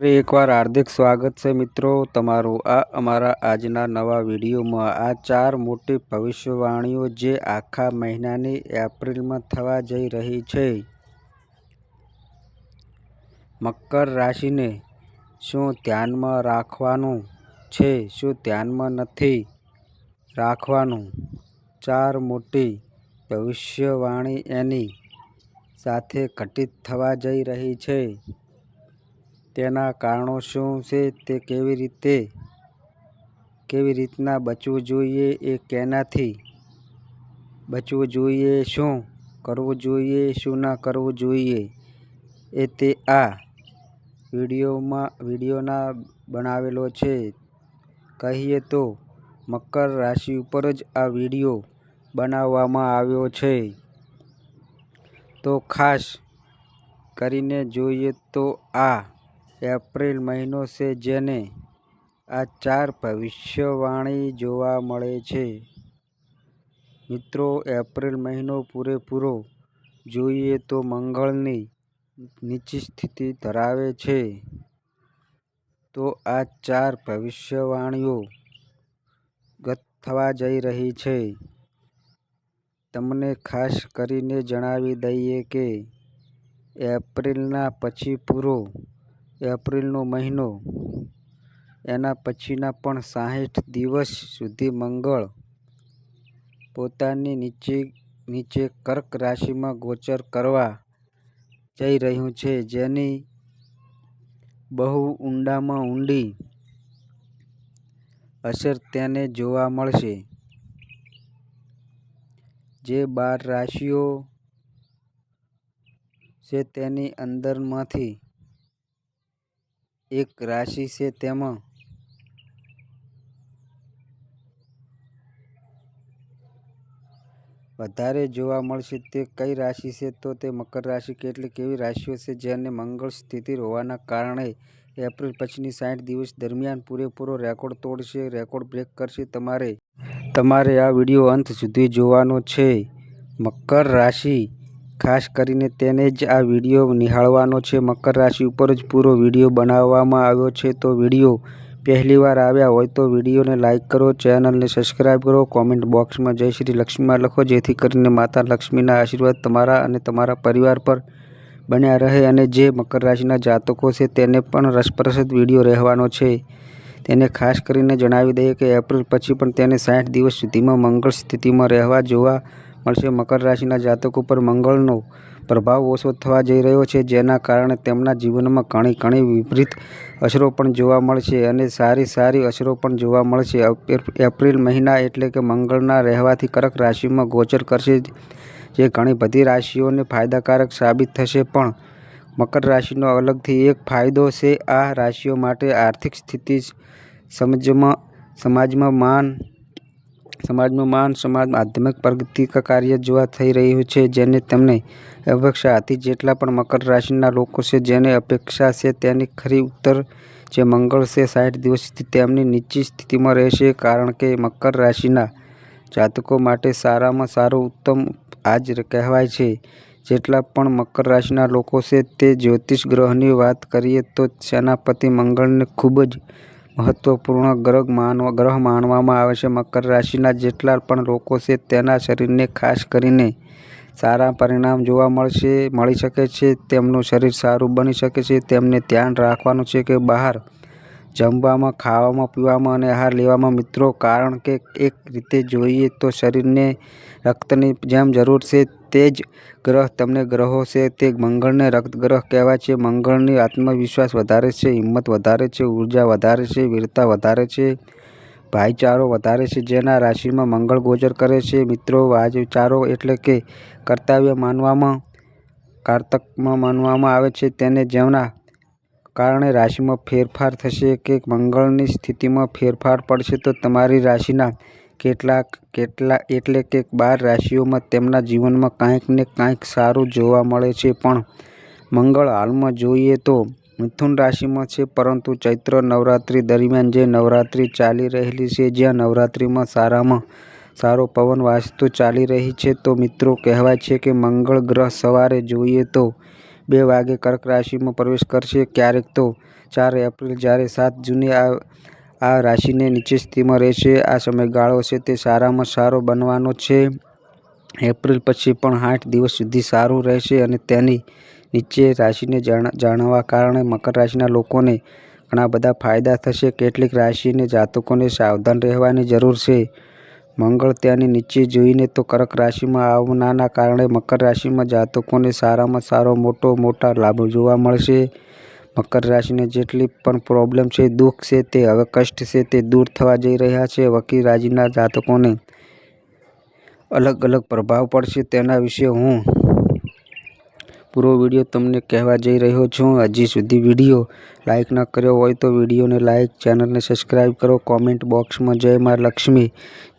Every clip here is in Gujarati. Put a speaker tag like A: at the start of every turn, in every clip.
A: ફરી એકવાર હાર્દિક સ્વાગત છે મિત્રો તમારું. આ અમારા આજના નવા વિડીયોમાં આ ચાર મોટી ભવિષ્યવાણીઓ જે આખા મહિનાની એપ્રિલમાં થવા જઈ રહી છે. મકર રાશિને શું ધ્યાનમાં રાખવાનું છે? શું ધ્યાનમાં નથી રાખવાનું? ચાર મોટી ભવિષ્યવાણી એની સાથે ઘટિત થવા જઈ રહી છે. તેના કારણો શું છે તે કેવી રીતે, કેવી રીતના બચવું જોઈએ એ કેનાથી? બચવું જોઈએ શું? કરવું જોઈએ શું ના કરવું જોઈએ? એ તે આ વિડીયોમાં, વિડીયોના બનાવેલો છે. કહીએ તો, મકર રાશિ ઉપર જ આ વીડિયો બનાવવામાં આવ્યો છે. તો ખાસ કરીને જોઈએ તો આ એપ્રિલ મહિનો છે જેને આ ચાર ભવિષ્યવાણી જોવા મળે છે. મિત્રો, એપ્રિલ મહિનો પૂરેપૂરો જોઈએ તો મંગળની નીચી સ્થિતિ ધરાવે છે. તો આ ચાર ભવિષ્યવાણીઓ ગત થવા જઈ રહી છે. તમને ખાસ કરીને જણાવી દઈએ કે એપ્રિલના પછી પૂરો એપ્રિલનો મહિનો. એના પછીના પણ સાહીઠ દિવસ સુધી મંગળ પોતાની નીચે નીચે કર્ક રાશિમાં ગોચર કરવા જઈ રહ્યું છે, જેની બહુ ઊંડામાં ઊંડી અસર તેને જોવા મળશે. જે બાર રાશિઓ છે તેની અંદરમાંથી એક રાશિ છે તેમાં વધારે જોવા મળશે તે કઈ રાશિ છે? તો તે મકર રાશિ કેટલી કેવી રાશિઓ છે જેને મંગળ સ્થિતિ હોવાના કારણે એપ્રિલ પછીની સાઠ દિવસ દરમિયાન પૂરેપૂરો રેકોર્ડ તોડશે, રેકોર્ડ બ્રેક કરશે. તમારે તમારે આ વીડિયો અંત સુધી જોવાનો છે. મકર રાશિ ખાસ કરીને તેને જ આ વીડિયો નિહાળવાનો છે. મકર રાશિ ઉપર જ પૂરો વીડિયો બનાવવામાં આવ્યો છે. તો વીડિયો પહેલીવાર આવ્યા હોય તો વિડીયોને લાઇક કરો, ચેનલને સબસ્ક્રાઈબ કરો, કોમેન્ટ બોક્સમાં જય શ્રી લક્ષ્મીમાં લખો, જેથી કરીને માતા લક્ષ્મીના આશીર્વાદ તમારા અને તમારા પરિવાર પર બન્યા રહે અને જે મકર રાશિના જાતકો છે તેને પણ રસપ્રસદ વીડિયો રહેવાનો છે. તેને ખાસ કરીને જણાવી દઈએ કે એપ્રિલ પછી પણ તેને સાઠ દિવસ સુધીમાં મંગળ સ્થિતિમાં રહેવા, જોવા મળશે. મકર રાશિના જાતકો પર મંગળનો પ્રભાવ ઓછો થવા જઈ રહ્યો છે, જેના કારણે તેમના જીવનમાં ઘણી ઘણી વિપરીત અસરો પણ જોવા મળશે અને સારી સારી અસરો પણ જોવા મળશે. એપ્રિલ મહિના એટલે કે મંગળના રહેવાથી કર્ક રાશિમાં ગોચર કરશે, જે ઘણી બધી રાશિઓને ફાયદાકારક સાબિત થશે. પણ મકર રાશિનો અલગથી એક ફાયદો છે, આ રાશિઓ માટે આર્થિક સ્થિતિ સમજમાં, સમાજમાં માન સમાજમાં માન, સમાજ આધ્યાત્મિક પ્રગતિ કાર્ય જોવા થઈ રહ્યું છે, જેને તેમને અપેક્ષા હતી જેટલા પણ મકર રાશિના લોકો છે જેને અપેક્ષા છે તેની ખરી ઉત્તર જે મંગળ છે સાઠ દિવસ તેમની નીચી સ્થિતિમાં રહેશે, કારણ કે મકર રાશિના જાતકો માટે સારામાં સારું ઉત્તમ આજ કહેવાય છે. જેટલા પણ મકર રાશિના લોકો છે તે જ્યોતિષ ગ્રહની વાત કરીએ તો સેનાપતિ મંગળને ખૂબ જ મહત્વપૂર્ણ ગ્રહ માનવા, ગ્રહ માનવામાં આવે છે. મકર રાશિના જેટલા પણ લોકો છે, તેના શરીરને ખાસ કરીને સારા પરિણામ જોવા મળશે, મળી શકે છે. તેમનું શરીર સારું બની શકે છે. તેમને ધ્યાન રાખવાનું છે કે બહાર જમવામાં, ખાવામાં, પીવામાં અને આહાર લેવામાં મિત્રો. કારણ કે એક રીતે જોઈએ તો શરીરને રક્તની જેમ જરૂર છે તે જ ગ્રહ તમને ગ્રહો છે. તે મંગળને રક્ત ગ્રહ કહેવાય છે. મંગળની આત્મવિશ્વાસ વધારે છે, હિંમત વધારે છે, ઊર્જા વધારે છે, વીરતા વધારે છે, ભાઈચારો વધારે છે. જેના રાશિમાં મંગળ ગોચર કરે છે મિત્રો. વાચારો એટલે કે કર્તવ્ય માનવામાં, કારતકમાં માનવામાં આવે છે. તેને જેમના કારણે રાશિમાં ફેરફાર થશે કે મંગળની સ્થિતિમાં ફેરફાર પડશે તો તમારી રાશિના કેટલાક, કેટલા, એટલે કે બાર રાશિઓમાં તેમના જીવનમાં કાંઈક ને કાંઈક સારું જોવા મળે છે. પણ મંગળ હાલમાં જોઈએ તો મિથુન રાશિમાં છે, પરંતુ ચૈત્ર નવરાત્રિ દરમિયાન જે નવરાત્રિ ચાલી રહેલી છે, જ્યાં નવરાત્રિમાં સારામાં સારો પવન વાસ્તુ ચાલી રહી છે, તો મિત્રો કહેવાય છે કે મંગળ ગ્રહ સવારે જોઈએ તો બે વાગે કર્ક રાશિમાં પ્રવેશ કરશે. ક્યારેક તો ચાર એપ્રિલ જ્યારે સાત જૂને આ આ રાશિને નીચે સ્થિતિમાં રહેશે. આ સમયગાળો છે તે સારામાં સારો બનવાનો છે. એપ્રિલ પછી પણ આઠ દિવસ સુધી સારું રહેશે અને તેની નીચે રાશિને જાણવા કારણે મકર રાશિના લોકોને ઘણા બધા ફાયદા થશે. કેટલીક રાશિને જાતકોને સાવધાન રહેવાની જરૂર છે. મંગળ ત્યાંની નીચે જોઈને તો કર્ક રાશિમાં આવવાના કારણે મકર રાશિમાં જાતકોને સારામાં સારો મોટો મોટા લાભો જોવા મળશે. મકર રાશિને જેટલી પણ પ્રોબ્લેમ છે, દુઃખ છે તે હવે કષ્ટ છે તે દૂર થવા જઈ રહ્યા છે. વકીલ રાજીના જાતકોને અલગ અલગ પ્રભાવ પડશે તેના વિશે હું પૂરો વીડિયો તમને કહેવા જઈ રહ્યો છું. હજી સુધી વીડિયો લાઇક ન કર્યો હોય તો વિડીયોને લાઇક ચેનલને સબસ્ક્રાઈબ કરો. કોમેન્ટ બોક્સમાં જય મા લક્ષ્મી.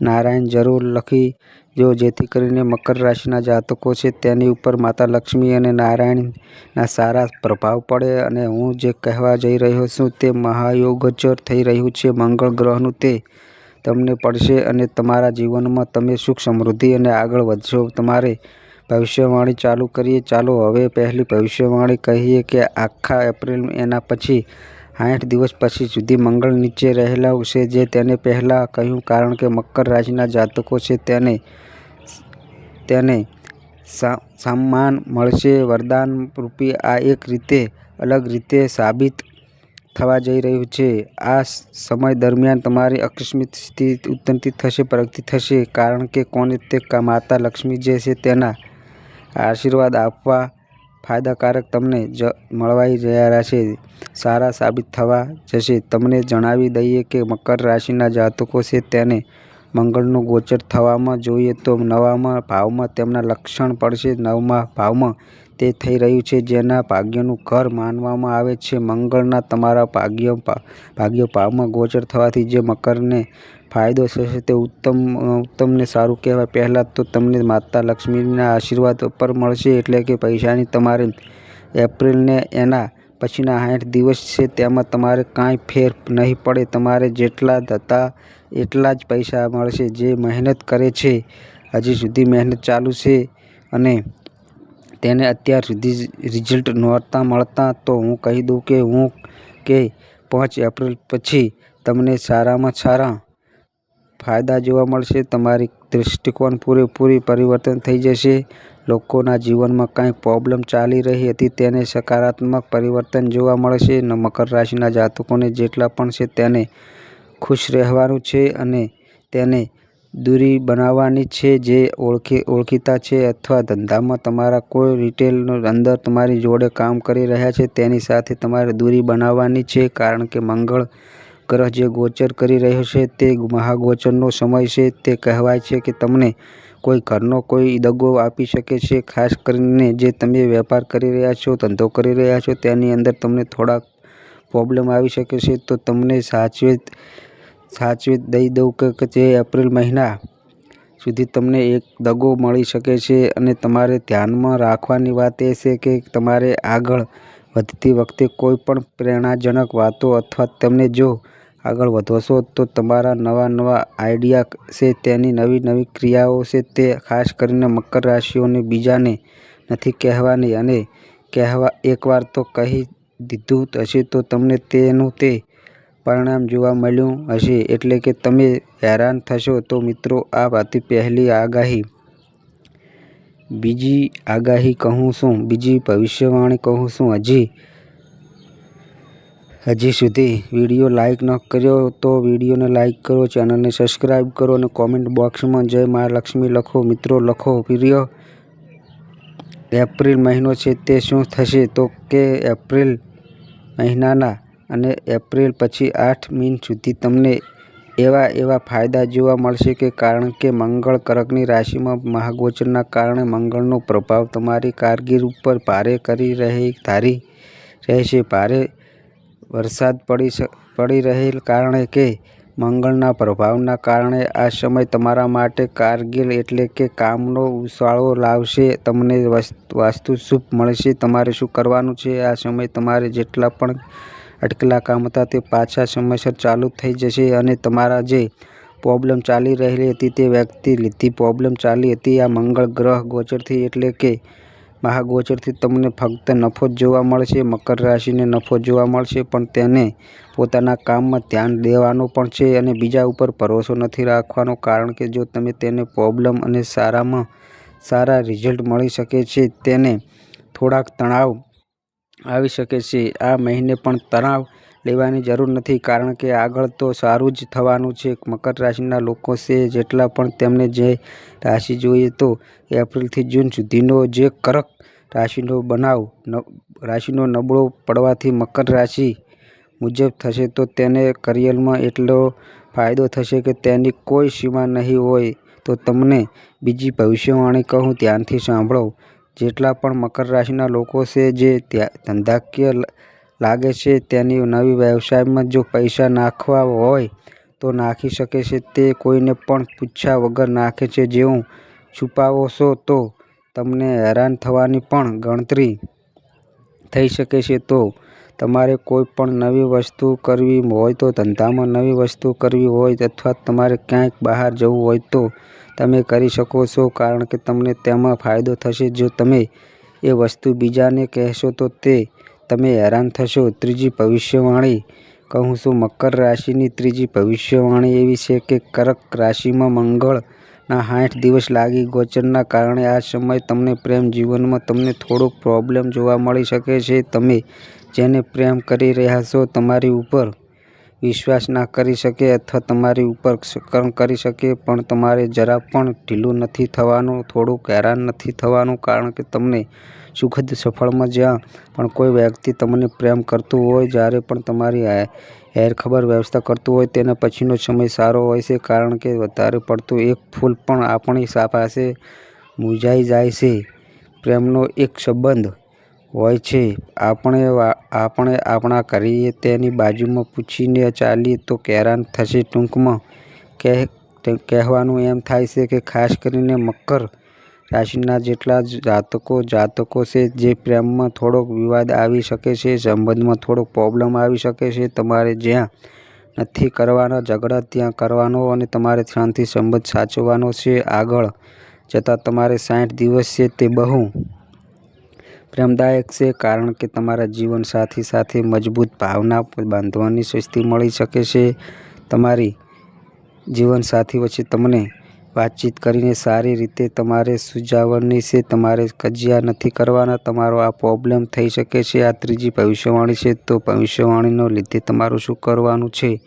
A: નારાયણ જરૂર લખી જો જેથી કરીને મકર રાશિના જાતકો છે તેની ઉપર માતા લક્ષ્મી અને નારાયણના સારા પ્રભાવ પડે અને હું જે કહેવા જઈ રહ્યો છું તે મહાયોગોચર થઈ રહ્યું છે. મંગળ ગ્રહનું તે તમને પડશે અને તમારા જીવનમાં તમે સુખ સમૃદ્ધિ અને આગળ વધશો. તમારે ભવિષ્યવાણી ચાલુ કરીએ. ચાલો હવે પહેલી ભવિષ્યવાણી કહીએ કે આખા એપ્રિલ એના પછી સાઠ દિવસ પછી સુધી મંગળ નીચે રહેલા છે જે તેને પહેલાં કહ્યું કારણ કે મકર રાશિના જાતકો છે તેને તેને સન્માન મળશે. વરદાન રૂપી આ એક રીતે, અલગ રીતે સાબિત થવા જઈ રહ્યું છે. આ સમય દરમિયાન તમારી અકસ્મિત સ્થિતિ ઉન્નતિ થશે, પ્રગતિ થશે કારણ કે કોને તે માતા લક્ષ્મી જે છે તેના આશીર્વાદ આપવા ફાયદાકારક તમને જ મળવાઈ રહ્યા છે સારા સાબિત થવા જશે. તમને જણાવી દઈએ કે મકર રાશિના જાતકો છે તેને મંગળનું ગોચર થવામાં જોઈએ તો નવામાં ભાવમાં તેમના લક્ષણ પડશે. નવમા ભાવમાં તે થઈ રહ્યું છે જેના ભાગ્યનું ઘર માનવામાં આવે છે. મંગળના તમારા ભાગ્ય ભાગ્ય ભાવમાં ગોચર થવાથી જે મકરને ફાયદો થશે તે ઉત્તમ ઉત્તમને સારું કહેવાય. પહેલાં તો તમને માતા લક્ષ્મીના આશીર્વાદ ઉપર મળશે એટલે કે પૈસાની તમારે એપ્રિલને એના પછીના સાઠ દિવસ છે તેમાં તમારે કાંઈ ફેર નહીં પડે. તમારે જેટલા હતા એટલા જ પૈસા મળશે જે મહેનત કરે છે. હજી સુધી મહેનત ચાલુ છે અને તેને અત્યાર સુધી રિઝલ્ટ નહોતા મળતા. તો હું કહી દઉં કે હું, કે પાંચ એપ્રિલ પછી તમને સારામાં સારા ફાયદા જોવા મળશે. તમારી દૃષ્ટિકોણ પૂરેપૂરી પરિવર્તન થઈ જશે. લોકોના જીવનમાં કાંઈ પ્રોબ્લેમ ચાલી રહી હતી તેને સકારાત્મક પરિવર્તન જોવા મળશે. મકર રાશિના જાતકોને જેટલા પણ છે તેને ખુશ રહેવાનું છે અને તેને દૂરી બનાવવાની છે જે ઓળખી, ઓળખીતા છે અથવા ધંધામાં તમારા કોઈ રિટેલ અંદર તમારી જોડે કામ કરી રહ્યા છે તેની સાથે તમારે દૂરી બનાવવાની છે કારણ કે મંગળ ગ્રહ જે ગોચર કરી રહ્યો છે તે મહાગોચરનો સમય છે. તે કહેવાય છે કે તમને કોઈ ઘરનો કોઈ દગો આપી શકે છે. ખાસ કરીને જે તમે વેપાર કરી રહ્યા છો, ધંધો કરી રહ્યા છો, તેની અંદર તમને થોડાક પ્રોબ્લેમ આવી શકે છે. તો તમને સાચવેત સાચવેત દઈ દઉં કે જે એપ્રિલ મહિના સુધી તમને એક દગો મળી શકે છે. અને તમારે ધ્યાનમાં રાખવાની વાત એ છે કે તમારે આગળ વધતી વખતે કોઈ પણ પ્રેરણાજનક વાતો અથવા તમને જો આગળ વધશો તો તમારા નવા નવા આઈડિયા છે તેની નવી નવી ક્રિયાઓ છે તે ખાસ કરીને મકર રાશિઓને બીજાને નથી કહેવાની અને કહેવા એકવાર તો કહી દીધું હશે તો તમને તેનું તે પરિણામ જોવા મળ્યું હશે. એટલે કે તમે હેરાન થશો. તો મિત્રો, આ હતી પહેલી આગાહી. બીજી આગાહી કહું છું. બીજી ભવિષ્યવાણી કહું છું. હજી હજી સુધી વીડિયો લાઇક ન કર્યો તો વિડીયોને લાઇક કરો, ચેનલને સબસ્ક્રાઈબ કરો અને કોમેન્ટ બોક્સમાં જય મા લક્ષ્મી લખો. મિત્રો, લખો પ્રિય એપ્રિલ મહિનો છે તે શું થશે? તો કે એપ્રિલ મહિનાના અને એપ્રિલ પછી આઠ મીન સુધી તમને એવા એવા ફાયદા જોવા મળશે કે કારણ કે મંગળ કરકની રાશિમાં મહાગોચરના કારણે મંગળનો પ્રભાવ તમારી કારગીર ઉપર ભારે કરી રહી ધારી રહેશે. ભારે વરસાદ પડી પડી રહેલ કારણે કે મંગળના પ્રભાવના કારણે આ સમય તમારા માટે કારગિલ એટલે કે કામનો ઉછાળો લાવશે. તમને વાસ્તુ શુભ મળશે. તમારે શું કરવાનું છે? આ સમય તમારે જેટલા પણ અટકેલા કામ હતા તે પાછા સમયસર ચાલુ થઈ જશે અને તમારા જે પ્રોબ્લેમ ચાલી રહેલી હતી તે વ્યક્તિ લીધી. પ્રોબ્લેમ ચાલી હતી આ મંગળ ગ્રહ ગોચરથી એટલે કે મહાગોચરથી તમને ફક્ત નફો જ જોવા મળશે, મકર રાશિને નફો જોવા મળશે, પણ તેને પોતાના કામમાં ધ્યાન દેવાનું પણ છે અને બીજા ઉપર ભરોસો નથી રાખવાનો, કારણ કે જો તમે તેને પ્રોબ્લેમ અને સારામાં સારા રિઝલ્ટ મળી શકે છે, તેને થોડાક તણાવ આવી શકે છે. આ મહિને પણ તણાવ લેવાની જરૂર નથી, કારણ કે આગળ તો સારું જ થવાનું છે. મકર રાશિના લોકો છે જેટલા પણ તેમને જે રાશિ જોઈએ તો એપ્રિલથી જૂન સુધીનો જે કરક રાશિનો બનાવ રાશિનો નબળો પડવાથી મકર રાશિ મુજબ થશે તો તેને કરિયરમાં એટલો ફાયદો થશે કે તેની કોઈ સીમા નહીં હોય. તો તમને બીજી ભવિષ્યવાણી કહું, ધ્યાનથી સાંભળો. જેટલા પણ મકર રાશિના લોકો છે જે ધંધાકીય લાગે છે તેની નવી વ્યવસાયમાં જો પૈસા નાખવા હોય તો નાખી શકે છે. તે કોઈને પણ પૂછ્યા વગર નાખે છે. જેવું છુપાવો છો તો તમને હેરાન થવાની પણ ગણતરી થઈ શકે છે. તો તમારે કોઈ પણ નવી વસ્તુ કરવી હોય તો ધંધામાં નવી વસ્તુ કરવી હોય અથવા તમારે ક્યાંક બહાર જવું હોય તો તમે કરી શકો છો. કારણ કે તમને તેમાં ફાયદો થશે. જો તમે એ વસ્તુ બીજાને કહેશો તો તે તમે હેરાન થશો. ત્રીજી ભવિષ્યવાણી. કહું છું, મકર રાશિની ત્રીજી ભવિષ્યવાણી એવી છે કે કર્ક રાશિમાં મંગળના સાઠ દિવસ લાગી ગોચરના કારણે આ સમય તમને પ્રેમ જીવનમાં તમને થોડોક પ્રોબ્લેમ જોવા મળી શકે છે. તમે જેને પ્રેમ કરી રહ્યા છો તમારી ઉપર વિશ્વાસ ના કરી શકે અથવા તમારી ઉપર કર્મ કરી શકે, પણ તમારે જરા પણ ઢીલું નથી થવાનું, થોડુંક હેરાન નથી થવાનું, કારણ કે તમને સુખદ સફળમાં જ્યાં પણ કોઈ વ્યક્તિ તમને પ્રેમ કરતું હોય, જ્યારે પણ તમારી હેરખબર વ્યવસ્થા કરતું હોય, તેના પછીનો સમય સારો હોય છે, કારણ કે વધારે પડતું એક ફૂલ પણ આપણી પાસે મૂંઝાઈ જાય છે. પ્રેમનો એક સંબંધ હોય છે. આપણે આપણે આપણા કરીએ તેની બાજુમાં પૂછીને ચાલીએ તો કેરાન થશે ટૂંકમાં. કહેવાનું એમ થાય છે કે ખાસ કરીને મકર રાશિના જેટલા જાતકો જાતકો છે જે પ્રેમમાં થોડોક વિવાદ આવી શકે છે, સંબંધમાં થોડોક પ્રોબ્લેમ આવી શકે છે, તમારે જ્યાં નથી કરવાના, ઝઘડા ત્યાં કરવાનો અને તમારે શાંતિ સંબંધ સાચવવાનો છે, આગળ જતાં તમારે સાઠ દિવસ છે તે બહુ પ્રેમદાયક છે, કારણ કે તમારા જીવનસાથી સાથે મજબૂત ભાવના બાંધવાની સ્વસ્તિ મળી શકે છે, તમારી જીવનસાથી વચ્ચે તમને વાતચીત કરીને સારી રીતે તમારે સુજાવણી છે, તમારે કજિયા નથી કરવાના, તમારો આ પ્રોબ્લેમ થઈ શકે છે, આ ત્રીજી ભવિષ્યવાણી છે, તો ભવિષ્યવાણીનો લીધે તમારું શું કરવાનું છે?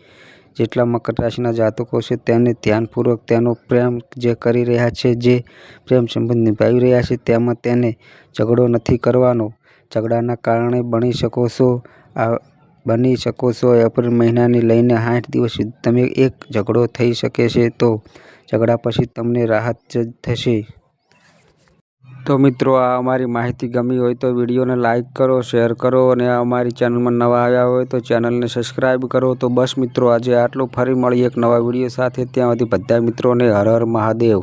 A: જેટલા મકર રાશિના જાતકો છે, તેને ધ્યાનપૂર્વક તેનો પ્રેમ જે કરી રહ્યા છે, જે પ્રેમ સંબંધ નિભાવી રહ્યા છે, તેમાં તેને ઝઘડો નથી કરવાનો. ઝઘડાના કારણે બની શકો છો. આ બની શકો છો. એપ્રિલ મહિનાની લઈને સાઠ દિવસ સુધી તમે એક ઝઘડો થઈ શકે છે તો ઝઘડા પછી તમને રાહત જ થશે. તો મિત્રો, આ અમારી માહિતી ગમી હોય તો વિડીયોને લાઇક કરો, શેર કરો અને અમારી ચેનલમાં નવા આવ્યા હોય તો ચેનલને સબસ્ક્રાઈબ કરો. તો બસ મિત્રો, આજે આટલું. ફરી મળીએ એક નવા વીડિયો સાથે. ત્યાં સુધી બધા મિત્રોને હર હર મહાદેવ.